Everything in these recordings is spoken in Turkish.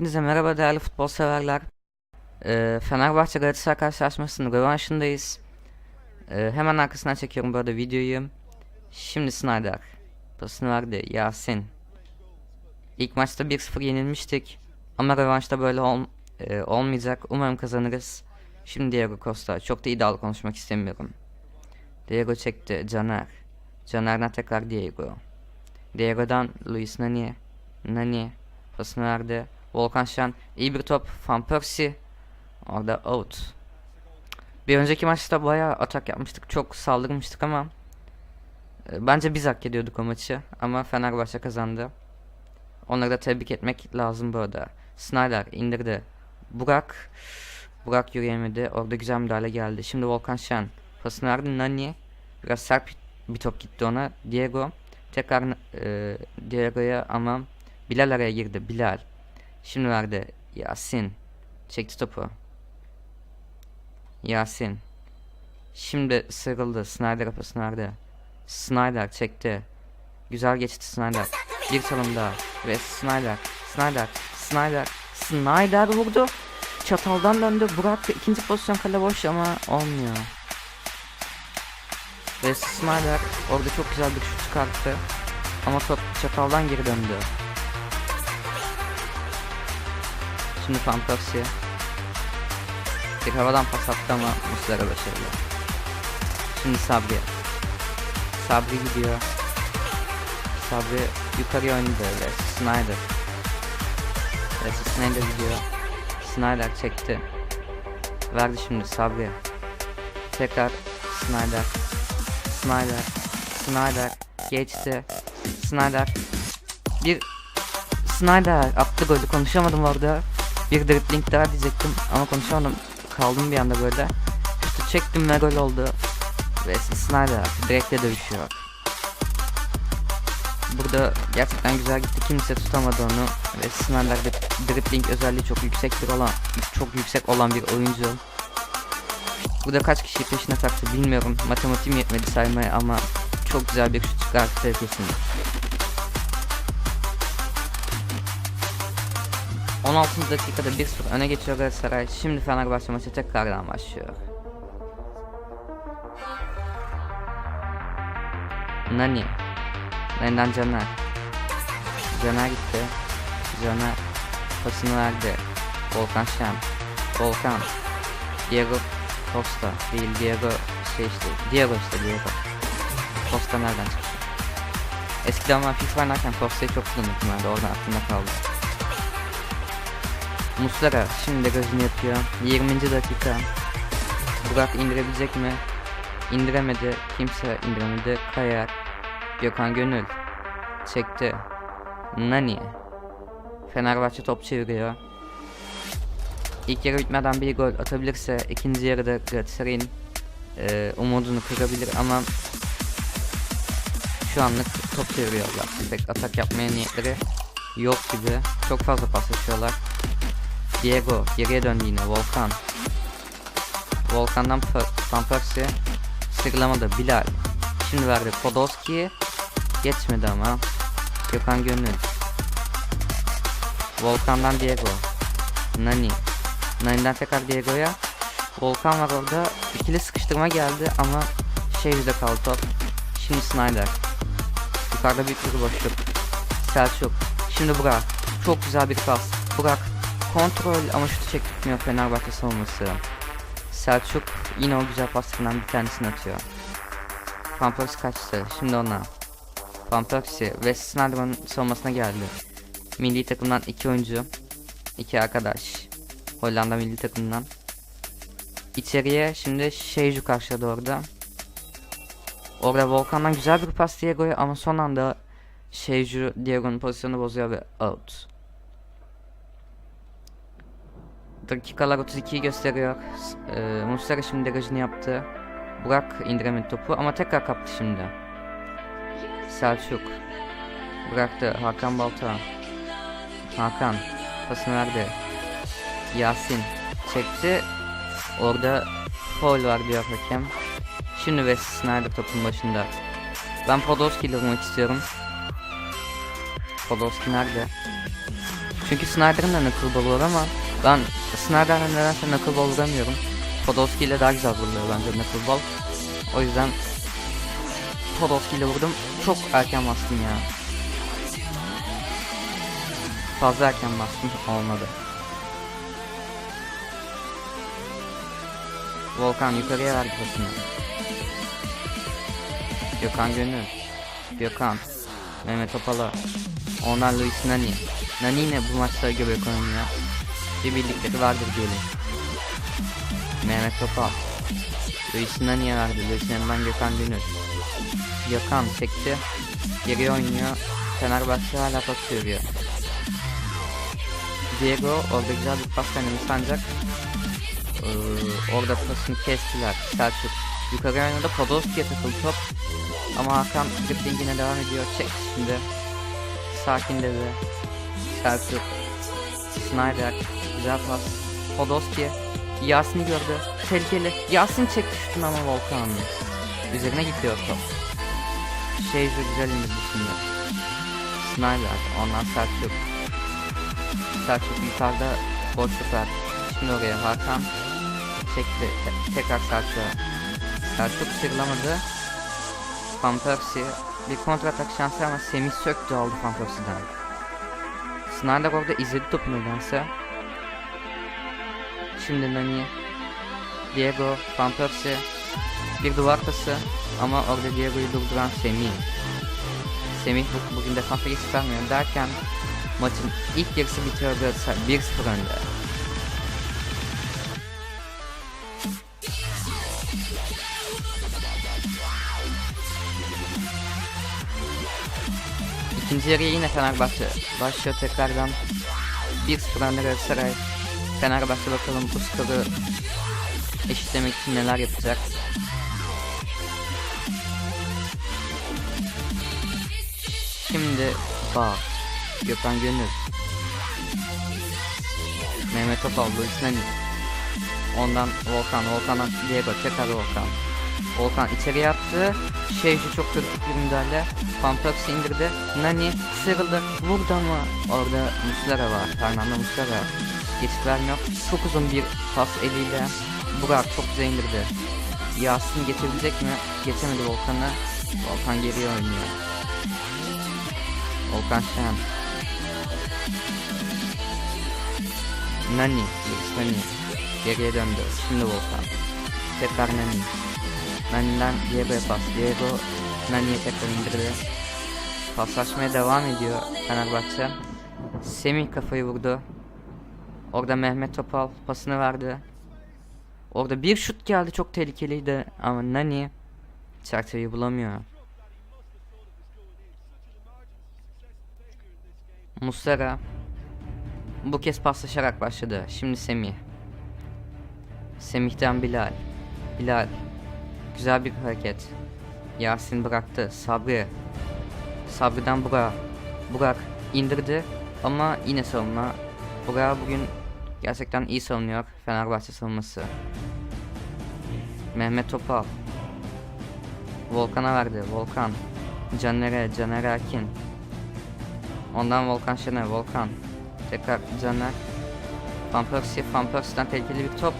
Hepinize merhaba değerli futbol severler. Ee, Fenerbahçe Galatasaray karşılaşmasının rövanşındayız. Ee, hemen arkasından çekiyorum bu arada videoyu. Şimdi Snyder. Pasını verdi Yasin. İlk maçta 1-0 yenilmiştik. Ama rövanşta böyle ol- e, olmayacak. Umarım kazanırız. Şimdi Diego Costa. Çok da iddialı konuşmak istemiyorum. Diego çekti. Caner. Caner'den tekrar Diego. Diego'dan Luis Nani. Nani. Pasını verdi. Volkan Şen. iyi bir top. Van Persie. Orada out. Bir önceki maçta bayağı atak yapmıştık. Çok saldırmıştık ama e, bence biz hak ediyorduk o maçı. Ama Fenerbahçe kazandı. Onları da tebrik etmek lazım bu arada. Snyder indirdi. Burak. Burak yürüyemedi. Orada güzel müdahale geldi. Şimdi Volkan Şen. Pasını verdi. Nani. Biraz sert bir top gitti ona. Diego. Tekrar e, Diego'ya ama Bilal araya girdi. Bilal. Şimdi verdi. Yasin. Çekti topu. Yasin. Şimdi sıyrıldı. Snyder kapısını verdi. Snyder çekti. Güzel geçti Snyder. Bir çalım daha. Ve Snyder. Snyder. Snyder. Snyder vurdu. Çataldan döndü. Burak ikinci pozisyon kale boş ama olmuyor. Ve Snyder orada çok güzel bir şut çıkarttı. Ama top çataldan geri döndü. Şimdi Persie. Bir havadan pas attı ama Muslera başarılı. Şimdi Sabri. Sabri gidiyor. Sabri yukarıya oynadı ve Snyder. Evet Snyder gidiyor. Snyder çekti. Verdi şimdi Sabri. Tekrar Snyder. Snyder. Snyder. Geçti. Snyder. Bir Snyder attı golü konuşamadım orada. Bir dribbling daha diyecektim ama konuşamadım. Kaldım bir anda böyle. Şutu çektim ve gol oldu. Ve Snyder direkte dövüşüyor. Burada gerçekten güzel gitti. Kimse tutamadı onu. Ve Snyder'de dribbling özelliği çok yüksektir olan çok yüksek olan bir oyuncu. Burada kaç kişi peşine taktı bilmiyorum. Matematiğim yetmedi saymaya ama çok güzel bir şut çıkarttı kesin. 16. dakikada 1-0 öne geçiyor Galatasaray. Şimdi Fenerbahçe maçı tekrardan başlıyor. Nani. Nani'den Caner. Caner gitti. Caner pasını verdi. Volkan Şen. Volkan. Diego Costa değil Diego şey işte Diego işte Diego. Costa nereden çıktı? Eskiden ben FIFA oynarken Costa'yı çok kullanırdım ben de oradan aklımda kaldı. Muslera şimdi de gözünü yapıyor. 20. dakika. Burak indirebilecek mi? İndiremedi. Kimse indiremedi. Kayar. Gökhan Gönül. Çekti. Nani. Fenerbahçe top çeviriyor. İlk yarı bitmeden bir gol atabilirse ikinci yarıda Galatasaray'ın e, umudunu kırabilir ama şu anlık top çeviriyorlar. Pek atak yapmaya niyetleri yok gibi. Çok fazla paslaşıyorlar. Diego geriye döndü yine. Volkan. Volkan'dan Persie sıyrılamadı. Bilal. Şimdi verdi. Podolski'ye geçmedi ama. Gökhan Gönül. Volkan'dan Diego. Nani. Nani'den tekrar Diego'ya. Volkan var orada. İkili sıkıştırma geldi ama şey yüzde kaldı top. Şimdi Snyder. Yukarıda büyük bir boşluk. Selçuk. Şimdi Burak. Çok güzel bir pas. Burak kontrol ama şutu çekmiyor Fenerbahçe savunması. Selçuk yine o güzel paslarından bir tanesini atıyor. Persie kaçtı. Şimdi ona. Persie ve Snyder'ın savunmasına geldi. Milli takımdan iki oyuncu. iki arkadaş. Hollanda milli takımından. İçeriye şimdi Şeycu karşıladı orada. Orada Volkan'dan güzel bir pas Diego'ya ama son anda Şeycu Diego'nun pozisyonu bozuyor ve out. Dakikalar 32'yi gösteriyor. S- E, Muslera şimdi degajını yaptı. Burak indiremedi topu ama tekrar kaptı şimdi. Selçuk. Bıraktı. Hakan Balta. Hakan. Pasını verdi. Yasin. Çekti. Orada foul var diyor hakem. Şimdi Wes Snyder topun başında. Ben Podolski ile vurmak istiyorum. Podolski nerede? Çünkü Snyder'ın da knuckleball var ama ben Snyder'la nedense knuckleball vuramıyorum. Podolski ile daha güzel vuruluyor bence knuckleball. O yüzden Podolski ile vurdum. Çok erken bastım ya. Fazla erken bastım olmadı. Volkan yukarıya verdi pasını. Gökhan Gönül. Gökhan. Mehmet Topala. Onlar Luis Nani. Nani yine bu göre ekonomi ya. Bir birlikleri vardır diyelim. Mehmet Topal. Luis Nani'ye verdi. Luis Nani'den Gökhan Gönül. Gökhan çekti. Geri oynuyor. Fenerbahçe hala pas sürüyor. Diego orada güzel bir pas denemesi ancak ee, orada pasını kestiler. Selçuk yukarı oynadı. Podolski'ye takıldı top. Ama Hakan driblingine devam ediyor. Çek şimdi. Sakin dedi. Selçuk. Snyder. Güzel pas. Podolski. Gördü. Tehlikeli. Yasin çekti şutunu ama Volkan. Üzerine gidiyor top. Şeyci güzel indirdi şimdi. Snyder. Ondan Selçuk. Selçuk yukarıda boşluk var. Şimdi oraya Hakan çekti. Te- tekrar Selçuk'a. Selçuk sıyrılamadı. Van Persie bir kontratak şansı ama Semih söktü aldı Van Persie'den. Snyder orada izledi topu nedense. Şimdi Nani, Diego, Van Persie bir duvar pası ama orada Diego'yu durduran Semih. Semih bu, bugün defansa geçiş vermiyor derken maçın ilk yarısı bitiyor Galatasaray 1-0 önde. İkinci yarıya yine Fenerbahçe başlıyor tekrardan 1-0 önde Galatasaray. Fenerbahçe bakalım bu skoru eşitlemek için neler yapacak. Şimdi Bağ, Gökhan Gönül, Mehmet Topal, Luis Nani, ondan Volkan, Volkan'dan Diego, tekrar Volkan. Volkan içeri yaptı. Şeyci çok kritik bir müdahale. Pampersi indirdi. Nani sıyrıldı. Vurdu ama orada Muslera var. Fernando Muslera. Geçit vermiyor. Çok uzun bir pas eliyle. Burak çok güzel indirdi. Yasin geçebilecek mi? Geçemedi Volkan'ı. Volkan geriye oynuyor. Volkan Şen. Nani. Nani. Geriye döndü. Şimdi Volkan. Tekrar Nani. Nani'den Diego'ya pas. Diego Nani'ye tekrar indirdi. Paslaşmaya devam ediyor Fenerbahçe. Semih kafayı vurdu. Orada Mehmet Topal pasını verdi. Orada bir şut geldi çok tehlikeliydi ama Nani çerçeveyi bulamıyor. Muslera bu kez paslaşarak başladı. Şimdi Semih. Semih'ten Bilal. Bilal Güzel bir hareket. Yasin bıraktı. Sabri. Sabri'den Burak. Burak indirdi ama yine savunma. Burak bugün gerçekten iyi savunuyor. Fenerbahçe savunması. Mehmet Topal. Volkan'a verdi. Volkan. Caner'e. Caner Erkin. Ondan Volkan Şener. Volkan. Tekrar Caner. Van Persie. Van Persie'den tehlikeli bir top.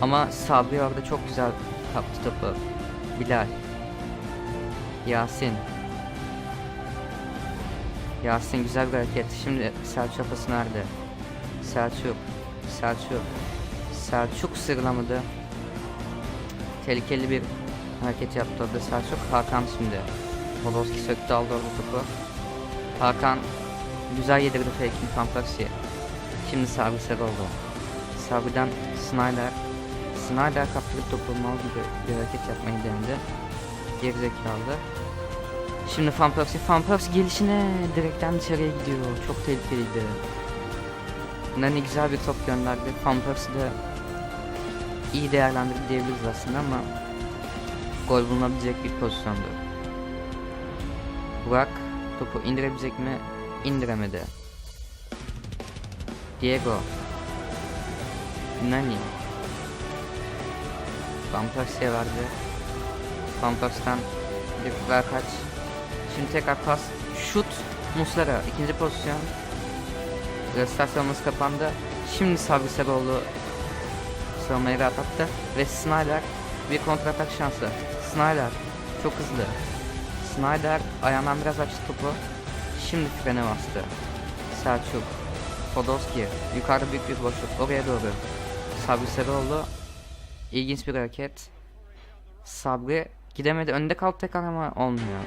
Ama Sabri orada çok güzel kaptı topu. Bilal. Yasin. Yasin güzel bir hareket. Şimdi Selçuk pasını verdi. Selçuk. Selçuk. Selçuk sıyrılamadı. Tehlikeli bir hareket yaptı orada Selçuk. Hakan şimdi. Podolski söktü aldı orada topu. Hakan güzel yedirdi fake'in Van Persie'ye. Şimdi Sabri oldu. Sabri'den Snyder Snyder kaptırıp topu mal gibi bir hareket yapmayı denedi. Gerizekalı. Şimdi Van Persie gelişine direkten dışarıya gidiyor. Çok tehlikeliydi. Nani güzel bir top gönderdi. Van Persie de iyi değerlendirdi diyebiliriz aslında ama gol bulunabilecek bir pozisyondu. Burak topu indirebilecek mi? İndiremedi. Diego. Nani. Van Persie'ye verdi. Van Persie'den bir kaç. Şimdi tekrar pas. Şut. Muslera. ikinci pozisyon. Savunması kapandı. Şimdi Sabri Seroğlu savunmayı rahatlattı. Ve Snyder bir kontratak şansı. Snyder çok hızlı. Snyder ayağından biraz açtı topu. Şimdi frene bastı. Selçuk. Podolski. Yukarıda büyük bir boşluk. Oraya doğru. Sabri Seroğlu. İlginç bir hareket. Sabri gidemedi. Önde kaldı tekrar ama olmuyor.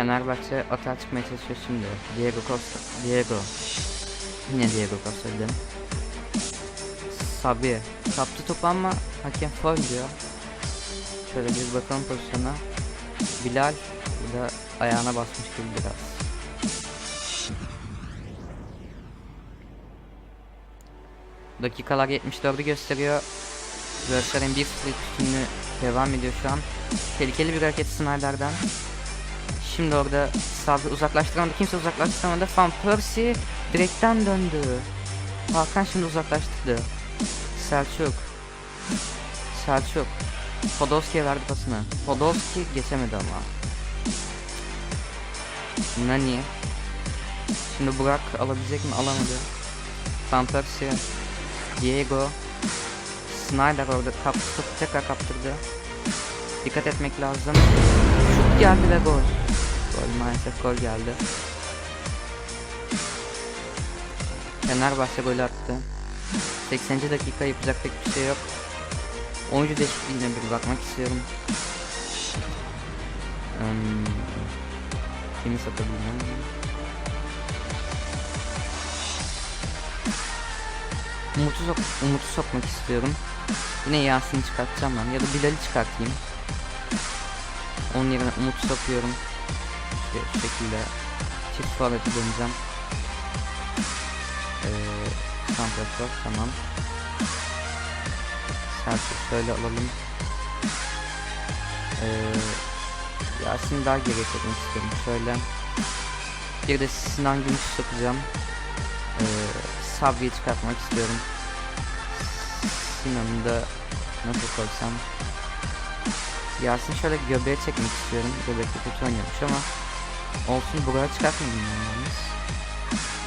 Fenerbahçe atağa çıkmaya çalışıyor şimdi. Diego Costa. Diego. Yine Diego Costa dedim. Sabi. Kaptı topu ama hakem foul diyor. Şöyle bir bakalım pozisyona. Bilal bu da ayağına basmış gibi biraz. Dakikalar 74'ü gösteriyor. Gözlerin 1-0 üstünlüğü devam ediyor şu an. Tehlikeli bir hareket Snyder'den. Şimdi orada Sabri uzaklaştıramadı. Kimse uzaklaştıramadı. Van Persie direkten döndü. Hakan şimdi uzaklaştırdı. Selçuk. Selçuk. Podolski'ye verdi pasını. Podolski geçemedi ama. Nani. Şimdi Burak alabilecek mi? Alamadı. Van Persie. Diego. Snyder orada kaptı. Tekrar kaptırdı. Dikkat etmek lazım. Şut geldi ve gol. Gol maalesef gol geldi. Fenerbahçe gol attı. 80. dakika yapacak pek bir şey yok. Oyuncu değişikliğine bir bakmak istiyorum. Hmm, kimi satabilirim? Umut'u, sok Umut'u sokmak istiyorum. Yine Yasin'i çıkartacağım ben. Ya da Bilal'i çıkartayım. Onun yerine Umut'u sokuyorum. İşte şu şekilde çift forveti döneceğim. Ee, Santrafor tamam. Selçuk şöyle alalım. Ee, Yasin'i daha geriye çekmek istiyorum. Şöyle. Bir de Sinan Gümüş sokacağım. Ee, Sabri'yi çıkartmak istiyorum. Sinan'ı da nasıl koysam. Yasin şöyle göbeğe çekmek istiyorum. Göbekte kötü oynuyormuş ama olsun buraya çıkartmadım ben yalnız.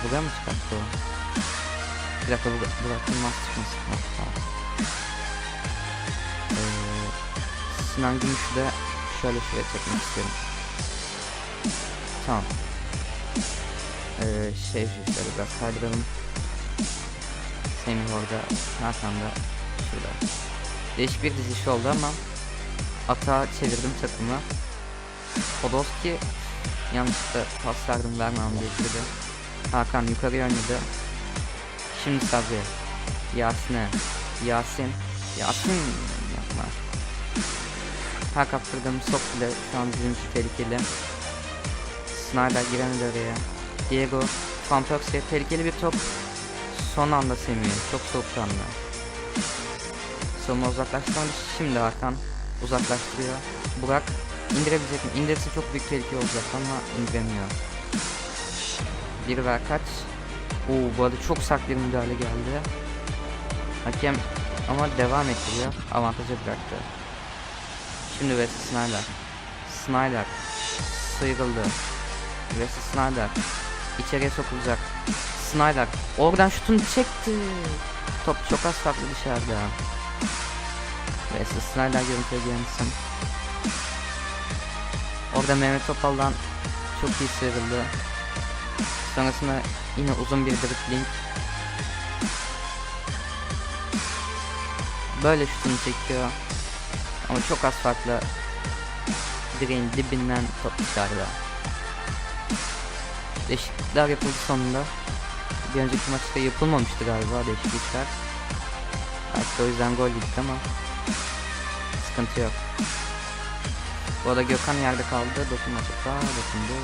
Buraya mı çıkarttı o? Bir dakika bu bırakılmaz çıkmasın. Ha, tamam. Ee, Sinan Gümüş'ü de şöyle şuraya çekmek istiyorum. Tamam. Ee, şey şöyle biraz kaydıralım. Semih orada, Hakan da şurada. Değişik bir diziş oldu ama atağa çevirdim takımı. Podolski yanlışlıkla pas verdim vermem gerekirdi. Hakan yukarıya oynadı. Şimdi Sabri. Yasin'e. Yasin. Yasin yapma. Her kaptırdığım sok bile şu an bizim tehlikeli. Snyder giremedi oraya. Diego. Persie tehlikeli bir top. Son anda Semih. Çok soğukkanlı. Savunma uzaklaştırmadı. Şimdi Hakan uzaklaştırıyor. Burak indirebilecek mi? İndirirse çok büyük tehlike olacak ama indiremiyor. Bir ver kaç. Oo bu arada çok sert bir müdahale geldi. Hakem ama devam ettiriyor. Avantaja bıraktı. Şimdi Wesley Snyder. Snyder sıyrıldı. Wesley Snyder içeriye sokulacak. Snyder oradan şutunu çekti. Top çok az farklı dışarıda. Wesley Snyder görüntüye gelmişsin. Orada Mehmet Topal'dan çok iyi sıyrıldı. Sonrasında yine uzun bir dribbling. Böyle şutunu çekiyor. Ama çok az farklı. Direğin dibinden top dışarıda. Değişiklikler yapıldı sonunda. Bir önceki maçta yapılmamıştı galiba değişiklikler. Belki o yüzden gol yedik ama sıkıntı yok. Bu arada Gökhan yerde kaldı. Dokunma topa dokundu.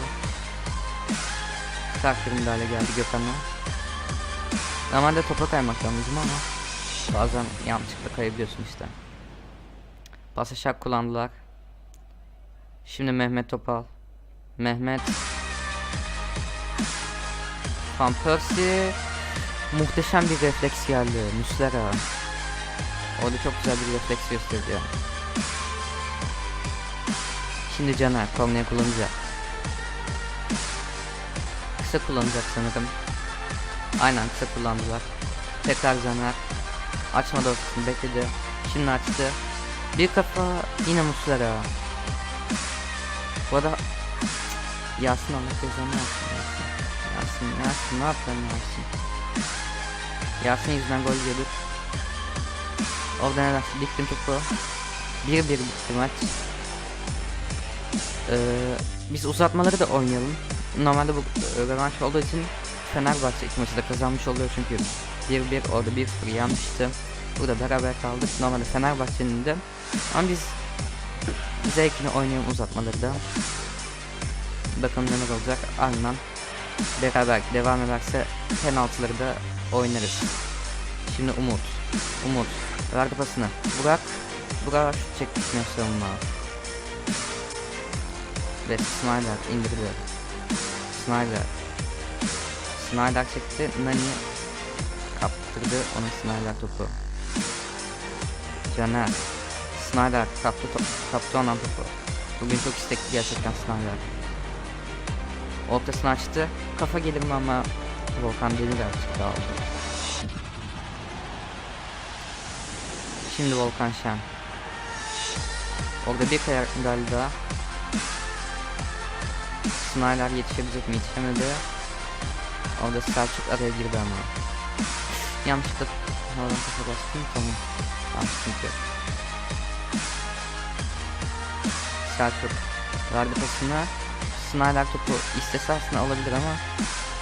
Bir müdahale geldi Gökhan'a. Normalde topa kaymak lazım ama bazen yanlışlıkla kayabiliyorsun işte. Pasa şak kullandılar. Şimdi Mehmet Topal. Mehmet. Van Persie. Muhteşem bir refleks geldi. Muslera. Orada çok güzel bir refleks gösteriyor. Şimdi Caner kornaya kullanacak. kısa kullanacak sanırım. Aynen kısa kullandılar. Tekrar Caner. Açmadı ortasını bekledi. Şimdi açtı. Bir kafa yine Muslera. Bu arada Yasin Allah cezanı yapsın Yasin. Yasin, Yasin ne yapıyorsun Yasin? Yasin yüzünden gol yedik. Orada neler diktim topu. 1-1 bitti maç. Ee, biz uzatmaları da oynayalım. Normalde bu e, olduğu için Fenerbahçe iki maçı da kazanmış oluyor çünkü 1-1 orada 1-0 yanmıştı. Burada beraber kaldık. Normalde Fenerbahçe'nin de ama biz zevkini oynayalım uzatmaları da. Bakalım neler olacak. Ardından beraber devam ederse penaltıları da oynarız. Şimdi Umut. Umut. Verdi pasını. Burak. Burak çekti savunma. Ve Snyder indirdi. Snyder. Snyder çekti. Nani kaptırdı ona Snyder topu. Caner. Snyder kaptı, top, kaptı ondan topu. Bugün çok istekli gerçekten Snyder. Ortasını açtı. Kafa gelir mi ama Volkan Demir artık aldı. Şimdi Volkan Şen. Orada bir kayak daha. Snyder yetişebilecek mi yetişemedi. Orada Selçuk araya girdi ama. Yanlışlıkla havadan kafa bastım tamam. Tamam sıkıntı yok. Selçuk verdi pasını. Snyder topu istese aslında alabilir ama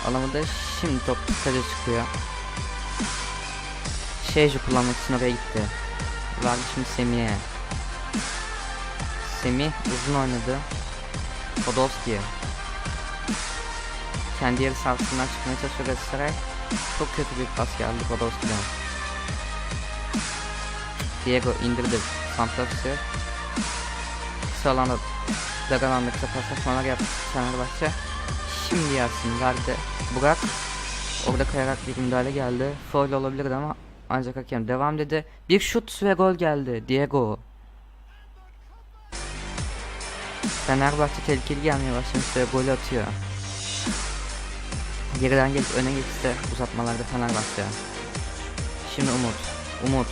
alamadı. Şimdi top kaca çıkıyor. Şeyci kullanmak için oraya gitti. Verdi şimdi Semih'e. Semih uzun oynadı. Podolski. Kendi yarı sahasından çıkmaya çalışıyor Galatasaray. Çok kötü bir pas geldi Podolski'den. Diego indirdi. Santros'u. Kısa alanda Dagan alanda kısa paslaşmalar yaptı Fenerbahçe. Şimdi Yasin verdi. Burak. Orada kayarak bir müdahale geldi. Foul olabilirdi ama ancak hakem devam dedi. Bir şut ve gol geldi. Diego. Fenerbahçe tehlikeli gelmeye başlamış ve gol atıyor. Geriden gelip öne geçti uzatmalarda Fenerbahçe. Şimdi Umut. Umut.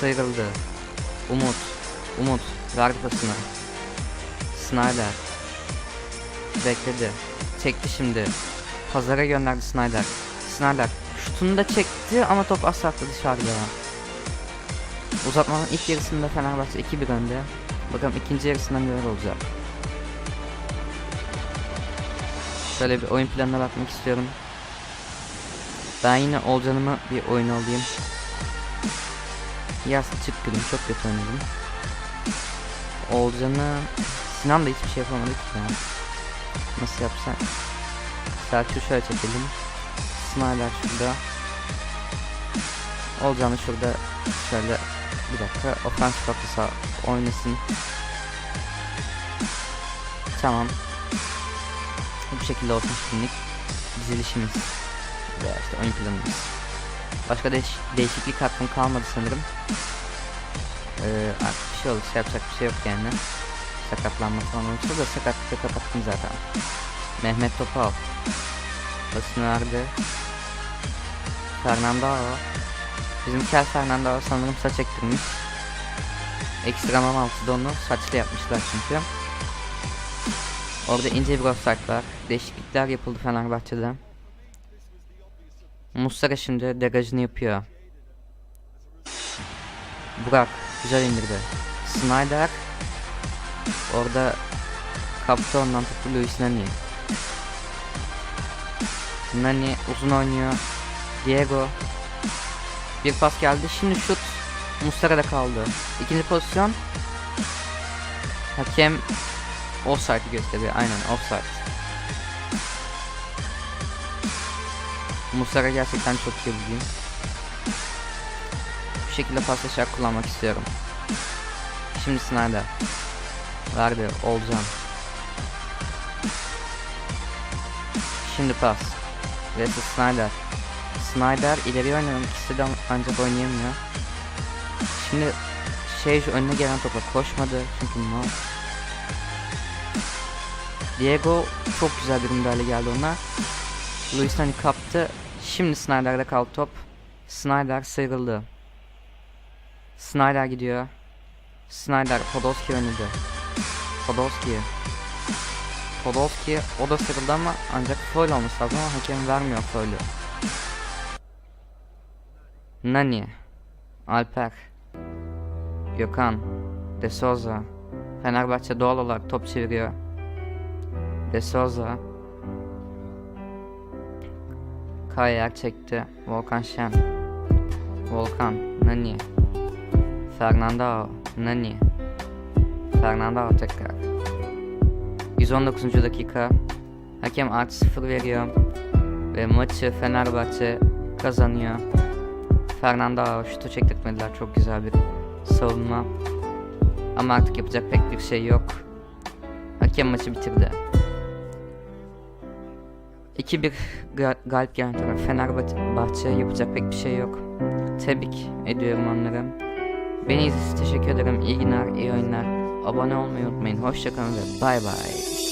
Sıyrıldı. Umut. Umut. Verdi pasını. Snyder. Bekledi. Çekti şimdi. Pazara gönderdi Snyder. Snyder şutunu da çekti ama top asla dışarıda. Uzatmanın ilk yarısında Fenerbahçe 2-1 önde. Bakalım ikinci yarısında neler olacak. Şöyle bir oyun planına bakmak istiyorum. Ben yine Olcan'ımı bir oyun alayım. Yaz çık gülüm çok kötü oynadım. Olcan'ı Sinan da hiçbir şey yapamadık ya. Nasıl yapsak? Selçuk'u şöyle çekelim. Snyder şurada. Olcan'ı şurada şöyle bir dakika ofans kapısa oynasın. Tamam. Bu şekilde olsun şimdilik. Dizilişimiz veya işte oyun planımız. Başka değiş değişiklik hakkım kalmadı sanırım. Ee, artık bir şey olursa yapacak bir şey yok yani. Sakatlanma falan olursa da sakatlıkla kapattım zaten. Mehmet Topal. Basını verdi. Fernando Bizim Kel Fernando sanırım saç ektirmiş. Ekstrem 16'da onu saçlı yapmışlar çünkü. Orada ince bir offside var. Değişiklikler yapıldı Fenerbahçe'de. Muslera şimdi degajını yapıyor. Burak güzel indirdi. Snyder orada kaptı ondan topu Luis Nani. Nani uzun oynuyor. Diego bir pas geldi. Şimdi şut Muslera'da kaldı. İkinci pozisyon Hakem Offside gösteriyor. Aynen offside. Muslera gerçekten çok iyi. Bu şekilde paslaşarak kullanmak istiyorum. Şimdi Snyder. Verdi. Olcan. Şimdi pas. Wesley Snyder. Snyder ileri oynamak istedi ancak oynayamıyor. Şimdi şey önüne gelen topa koşmadı çünkü mal. Diego çok güzel bir müdahale geldi ona. Luis Nani kaptı. Şimdi Snyder'de kaldı top. Snyder sıyrıldı. Snyder gidiyor. Snyder Podolski önünde. Podolski. Podolski o da sıyrıldı ama ancak foul olması lazım ama hakem vermiyor foul'ü. Nani. Alper. Gökhan. De Souza. Fenerbahçe doğal olarak top çeviriyor. De Souza. Kayer çekti. Volkan Şen. Volkan. Nani. Fernando. Nani. Fernando tekrar. 119. dakika. Hakem artı 0 veriyor. Ve maçı Fenerbahçe kazanıyor. Fernando şutu çektirtmediler. Çok güzel bir savunma. Ama artık yapacak pek bir şey yok. Hakem maçı bitirdi. 2-1 ga- galip gelen taraf Fenerbahçe yapacak pek bir şey yok. Tebrik ediyorum onları. Beni izlediğiniz teşekkür ederim. İyi günler, iyi oyunlar. Abone olmayı unutmayın. Hoşçakalın ve bay bay.